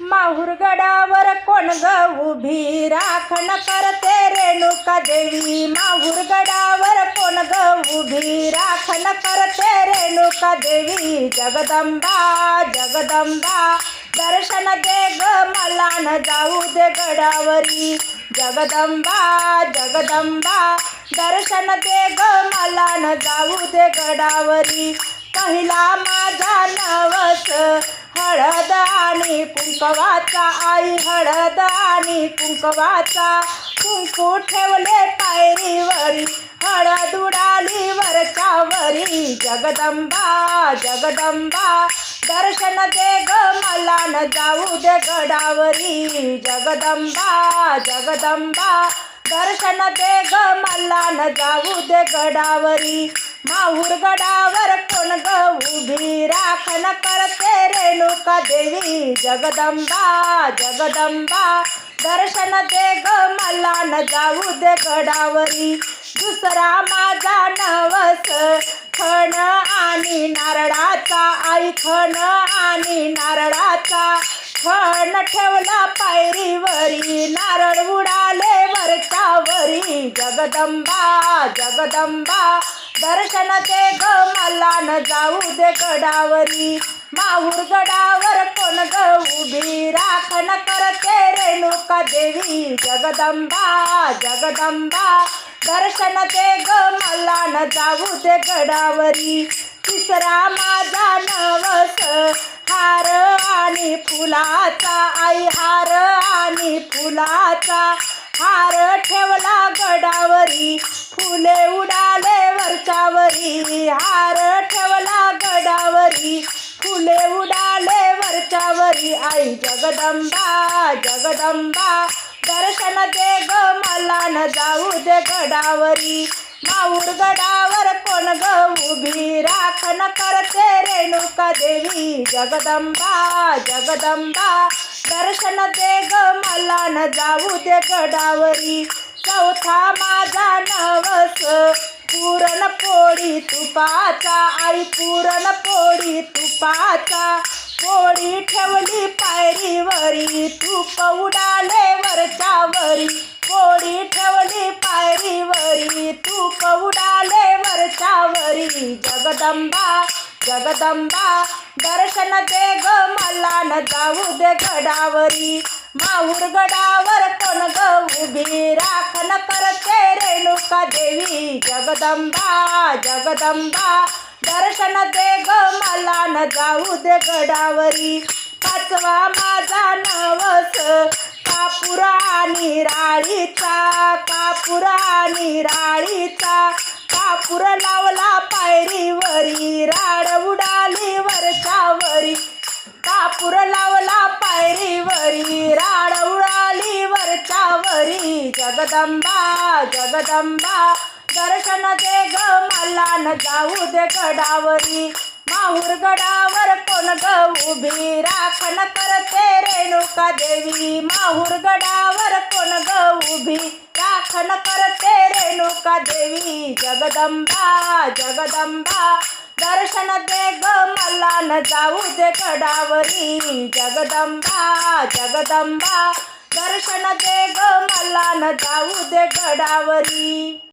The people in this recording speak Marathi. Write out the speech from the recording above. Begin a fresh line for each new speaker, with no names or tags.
माहूरगडावर कोण ग उभी? राखण करते रेणुका देवी. माहूरगडावर कोण ग उभी? राखण करते रेणुका देवी. जगदंबा जगदंबा दर्शन दे ग मला न जाऊ दे गडावरी. जगदंबा जगदंबा दर्शन दे ग मला न जाऊ दे गडावरी. पहिला माझा नवस आणि कुंकवाचा आई हळद आणि कुंकवाचा कुंकू ठेवले पायरीवरी हळद उडाली वरच्या वरी जगदंबा जगदंबा दर्शन दे ग मला न जाऊ दे गडावरी. जगदंबा जगदंबा दर्शन दे ग मला न जाऊ दे गडावरी. माहूर गडावर कोण ग उभी राखण करते रेणुका देवी जगदंबा जगदंबा दर्शन दे ग मला न जाऊ दे गडावरी. दुसरा माझा नवस खण आणि नारळाचा आई खण आणि नारळाचा खण ठेवला पायरीवरी. नारळ उडाले वरच्यावरी. जगदंबा जगदंबा दर्शन ते ग मला न जाऊ दे गडावरी. माहूर गडावर कोण ग उभी? राखण करते रेणुका देवी. जगदंबा जगदंबा. दर्शन ते ग मला न जाऊ दे गडावरी. तिसरा माझा नवस हार आणि फुलाचा. आई हार आणि फुलाचा. हार ठेवला गडावरी फुले उडाले वरच्यावरी. हार ठेवला गडावरी फुले उडाले वरच्यावरी. आई जगदंबा जगदंबा दर्शन दे ग मला न जाऊ दे गडावरी. माऊर गडावर कोण ग उभी? राखण करते रेणुका देवी. जगदंबा जगदंबा दर्शन दे ग मला न जाऊ दे गडावरी. चौथा माझा नवस. पुरण पोळी तुपाचा. आई पुरण पोळी तुपाचा. पोळी ठेवली पायरीवरी. तूप उडाले वरच्यावरी. पोळी ठेवली पायरीवरी. तूप उडाले वरच्यावरी. जगदंबा जगदंबा दर्शन दे ग मला न जाऊ दे गडावरी. माऊरगडावर कोण ग उभी राखण करते रेणुका देवी. जगदंबा जगदंबा दर्शन दे ग मला न जाऊ दे गडावरी. पाचवा माझा नवस कापूर निराळीचा राळीचा निराळीचा कापुरला जगदंबा जगदंबा. दर्शन दे ग मला न जाऊ दे गडावरी. माहूर गडावर कोण ग उभी? राखण करते रेणुका देवी. माहूर गडावर कोण ग उभी? राखण करते रेणुका देवी. जगदंबा जगदंबा. दर्शन दे ग मला न जाऊ दे गडावरी. जगदंबा जगदंबा. दर्शन दे ग मला न जाऊ दे गडावरी.